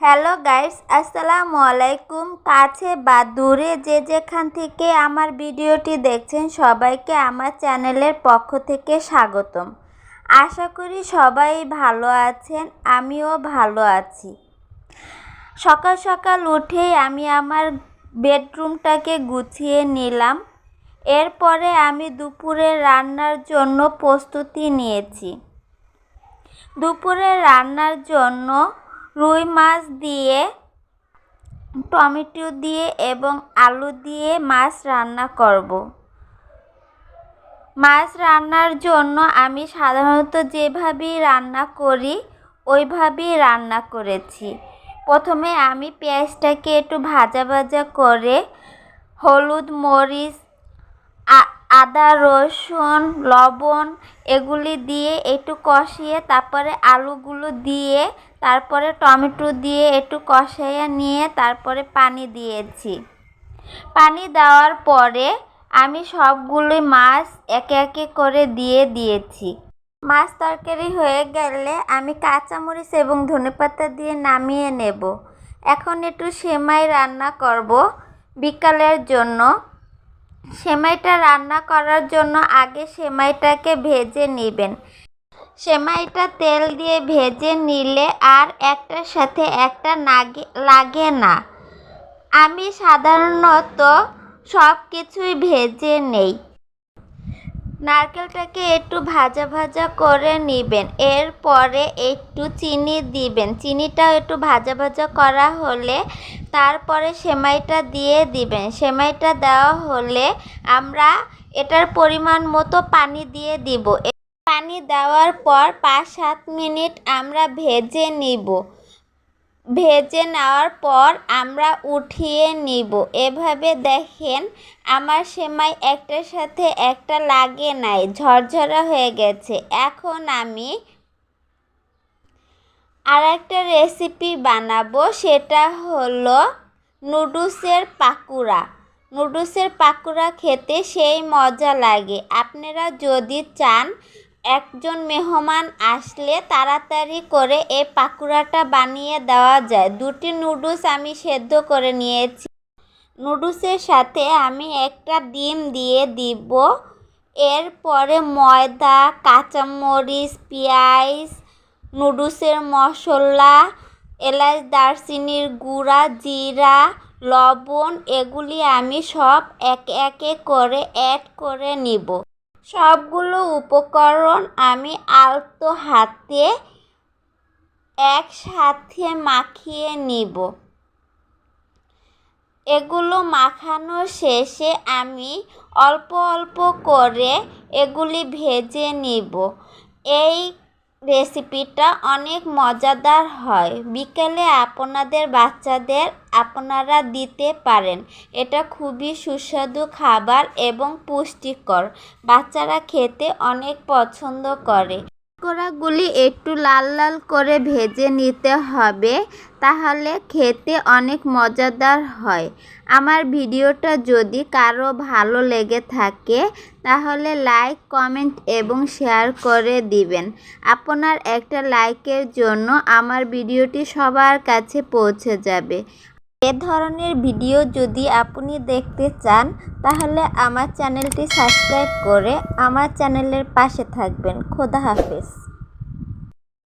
Hello guys, আসসালামু আলাইকুম। কাছে বা দূরে যে যেখান থেকে আমার ভিডিওটি দেখছেন, সবাইকে আমার চ্যানেলের পক্ষ থেকে স্বাগতম। আশা করি সবাই ভালো আছেন, আমিও ভালো আছি। সকাল সকাল উঠেই আমি আমার বেডরুমটাকে গুছিয়ে নিলাম। এরপরে আমি দুপুরে রান্নার জন্য প্রস্তুতি নিয়েছি। দুপুরে রান্নার জন্য রুই মাছ দিয়ে, টমেটো দিয়ে এবং আলু দিয়ে মাছ রান্না করব। মাছ রান্নার জন্য আমি সাধারণত যেভাবেই রান্না করি, ওইভাবেই রান্না করেছি। প্রথমে আমি পেঁয়াজটাকে একটু ভাজা ভাজা করে হলুদ মরিচ আদা, রসুন, লবণ এগুলি দিয়ে একটু কষিয়ে তারপরে আলুগুলো দিয়ে তারপরে টমেটো দিয়ে একটু কষাইয়ে নিয়ে তারপরে পানি দিয়েছি। পানি দেওয়ার পরে আমি সবগুলোই মাছ একে একে করে দিয়ে দিয়েছি। মাছ তরকারি হয়ে গেলে আমি কাঁচামরিচ এবং ধনেপাতা দিয়ে নামিয়ে নেব। এখন একটু সেমাই রান্না করব বিকালের জন্য। সেমাইটা রান্না করার জন্য আগে সেমাইটাকে ভেজে নেবেন। সেমাইটা তেল দিয়ে ভেজে নিলে আর একটার সাথে একটা লাগে না। আমি সাধারণত সব কিছুই ভেজে নেই। নারকেলটাকে একটু ভাজা ভাজা করে নেবেন। এরপরে একটু চিনি দিবেন। চিনিটাও একটু ভাজা ভাজা করা হলে তারপরে সেমাইটা দিয়ে দিবেন। সেমাইটা দেওয়া হলে আমরা এটার পরিমাণ মতো পানি দিয়ে দিব। পানি দেওয়ার পর পাঁচ সাত মিনিট আমরা ভেজে নিব। ভেজে নেওয়ার পর আমরা উঠিয়ে নিব। এভাবে দেখেন, আমার সেমাই একটার সাথে একটা লাগে নাই, ঝরঝরা হয়ে গেছে। এখন আমি আর একটা রেসিপি বানাবো, সেটা হলো নুডলসের পাকুড়া। নুডলসের পাকুড়া খেতে সেই মজা লাগে। আপনারা যদি চান একজন মেহমান আসলে তাড়াতাড়ি করে এই পাকুড়াটা বানিয়ে দেওয়া যায়। দুটি নুডলস আমি সেদ্ধ করে নিয়েছি। নুডলসের সাথে আমি একটা ডিম দিয়ে দিব। এরপরে ময়দা, কাঁচামরিচ, পেঁয়াজ, নুডলসের মশলা, এলাচ, দারচিনির গুঁড়া, জিরা, লবণ, এগুলি আমি সব এক একে করে অ্যাড করে নিব। সবগুলো উপকরণ আমি আলতো হাতে একসাথে মাখিয়ে নিব। এগুলো মাখানো শেষে আমি অল্প অল্প করে এগুলি ভেজে নিব। এই রেসিপিটা অনেক মজাদার হয়। বিকেলে আপনাদের বাচ্চাদের আপনারা দিতে পারেন। এটা খুবই সুস্বাদু খাবার এবং পুষ্টিকর। বাচ্চারা খেতে অনেক পছন্দ করে। কড়াগুলি একটু লাল লাল করে ভেজে নিতে হবে, তাহলে খেতে অনেক মজাদার হয়। আমার ভিডিওটা যদি কারও ভালো লেগে থাকে, তাহলে লাইক, কমেন্ট এবং শেয়ার করে দিবেন। আপনার একটা লাইকের জন্য আমার ভিডিওটি সবার কাছে পৌঁছে যাবে। এ ধরনের ভিডিও যদি আপনি দেখতে চান, তাহলে আমার চ্যানেলটি সাবস্ক্রাইব করে আমার চ্যানেলের পাশে থাকবেন। খোদা হাফেজ।